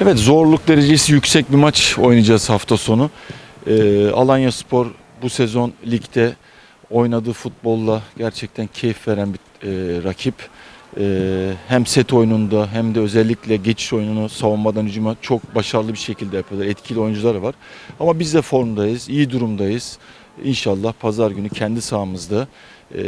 Evet zorluk derecesi yüksek bir maç oynayacağız hafta sonu. Ee, Alanya Spor bu sezon ligde oynadığı futbolla gerçekten keyif veren bir e, rakip. Ee, hem set oyununda hem de özellikle geçiş oyununu savunmadan hücuma çok başarılı bir şekilde yapıyorlar. Etkili oyuncuları var. Ama biz de formdayız, iyi durumdayız. İnşallah pazar günü kendi sahamızda e,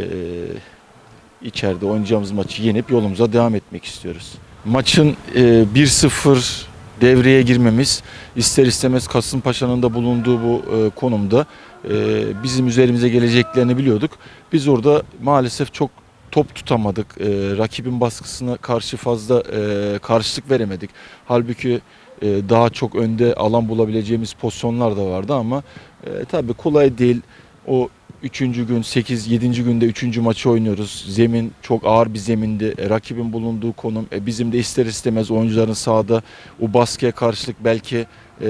içeride oynayacağımız maçı yenip yolumuza devam etmek istiyoruz. Maçın e, 1-0 devreye girmemiz ister istemez Kasımpaşa'nın da bulunduğu bu e, konumda e, bizim üzerimize geleceklerini biliyorduk. Biz orada maalesef çok top tutamadık. E, rakibin baskısına karşı fazla e, karşılık veremedik. Halbuki e, daha çok önde alan bulabileceğimiz pozisyonlar da vardı ama e, tabii kolay değil. O Üçüncü gün 8 7. günde üçüncü maçı oynuyoruz. Zemin çok ağır bir zemindi. E, rakibin bulunduğu konum e, bizim de ister istemez oyuncuların sahada o baskıya karşılık belki e,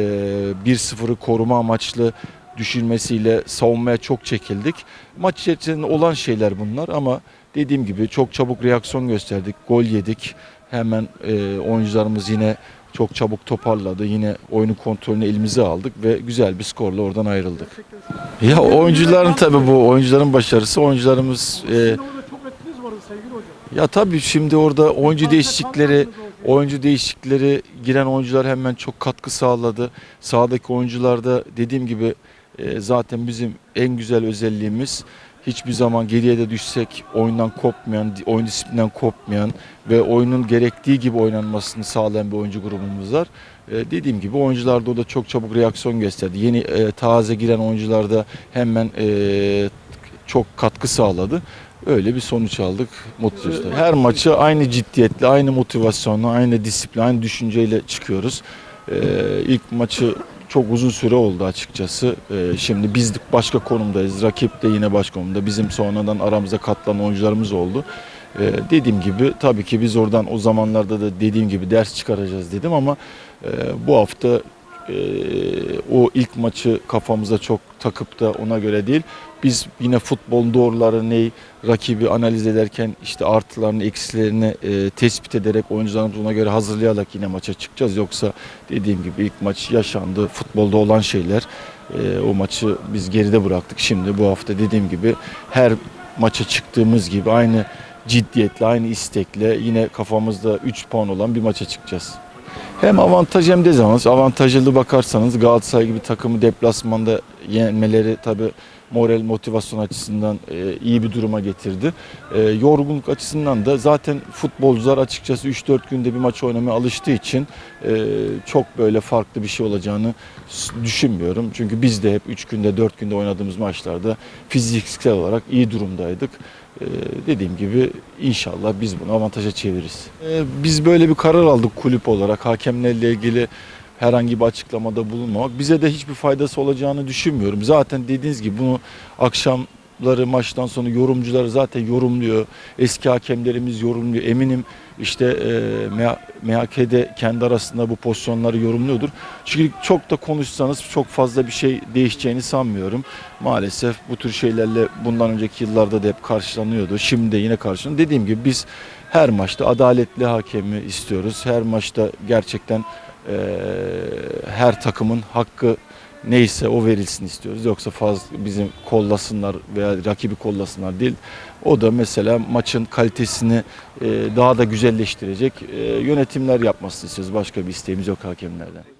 1-0'ı koruma amaçlı düşürmesiyle savunmaya çok çekildik. Maç içerisinde olan şeyler bunlar ama dediğim gibi çok çabuk reaksiyon gösterdik. Gol yedik. Hemen e, oyuncularımız yine çok çabuk toparladı. Yine oyunun kontrolünü elimize aldık ve güzel bir skorla oradan ayrıldık. Ya oyuncuların tabii bu oyuncuların başarısı. Oyuncularımız e, ya tabii şimdi orada oyuncu değişiklikleri oyuncu değişiklikleri giren oyuncular hemen çok katkı sağladı. Sahadaki oyuncularda dediğim gibi e, zaten bizim en güzel özelliğimiz hiçbir zaman geriye de düşsek oyundan kopmayan, oyun disiplinden kopmayan ve oyunun gerektiği gibi oynanmasını sağlayan bir oyuncu grubumuz var. E, dediğim gibi oyuncular da orada çok çabuk reaksiyon gösterdi. Yeni e, taze giren oyuncular da hemen e, çok katkı sağladı. Öyle bir sonuç aldık. Mutluyuz. da. Her maçı aynı ciddiyetle, aynı motivasyonla, aynı disiplin, aynı düşünceyle çıkıyoruz. Ee, ilk maçı çok uzun süre oldu açıkçası. Ee, şimdi biz başka konumdayız. Rakip de yine başka konumda. Bizim sonradan aramıza katılan oyuncularımız oldu. Ee, dediğim gibi tabii ki biz oradan o zamanlarda da dediğim gibi ders çıkaracağız dedim ama e, bu hafta e, o ilk maçı kafamıza çok takıp da ona göre değil. Biz yine futbolun doğruları ne, rakibi analiz ederken işte artılarını, eksilerini e, tespit ederek oyuncularımızı ona göre hazırlayarak yine maça çıkacağız. Yoksa dediğim gibi ilk maç yaşandı. Futbolda olan şeyler. E, o maçı biz geride bıraktık. Şimdi bu hafta dediğim gibi her maça çıktığımız gibi aynı ciddiyetle, aynı istekle yine kafamızda 3 puan olan bir maça çıkacağız. Hem avantaj hem dezavantaj. Avantajlı bakarsanız Galatasaray gibi takımı deplasmanda yenmeleri tabi moral motivasyon açısından e, iyi bir duruma getirdi. E, yorgunluk açısından da zaten futbolcular açıkçası 3-4 günde bir maç oynamaya alıştığı için e, çok böyle farklı bir şey olacağını düşünmüyorum. Çünkü biz de hep 3 günde 4 günde oynadığımız maçlarda fiziksel olarak iyi durumdaydık. Ee, dediğim gibi inşallah biz bunu avantaja çeviririz. Ee, biz böyle bir karar aldık kulüp olarak hakemlerle ilgili herhangi bir açıklamada bulunmamak. Bize de hiçbir faydası olacağını düşünmüyorum. Zaten dediğiniz gibi bunu akşamları maçtan sonra yorumcular zaten yorumluyor. Eski hakemlerimiz yorumluyor. Eminim işte e, MH- MHK'de kendi arasında bu pozisyonları yorumluyordur. Çünkü çok da konuşsanız çok fazla bir şey değişeceğini sanmıyorum. Maalesef bu tür şeylerle bundan önceki yıllarda da hep karşılanıyordu. Şimdi de yine karşılanıyor. Dediğim gibi biz her maçta adaletli hakemi istiyoruz. Her maçta gerçekten e, her takımın hakkı neyse o verilsin istiyoruz. Yoksa fazla bizim kollasınlar veya rakibi kollasınlar değil. O da mesela maçın kalitesini e, daha da güzelleştirecek e, yönetimler yapmasını istiyoruz. Başka bir isteğimiz yok hakemlerden.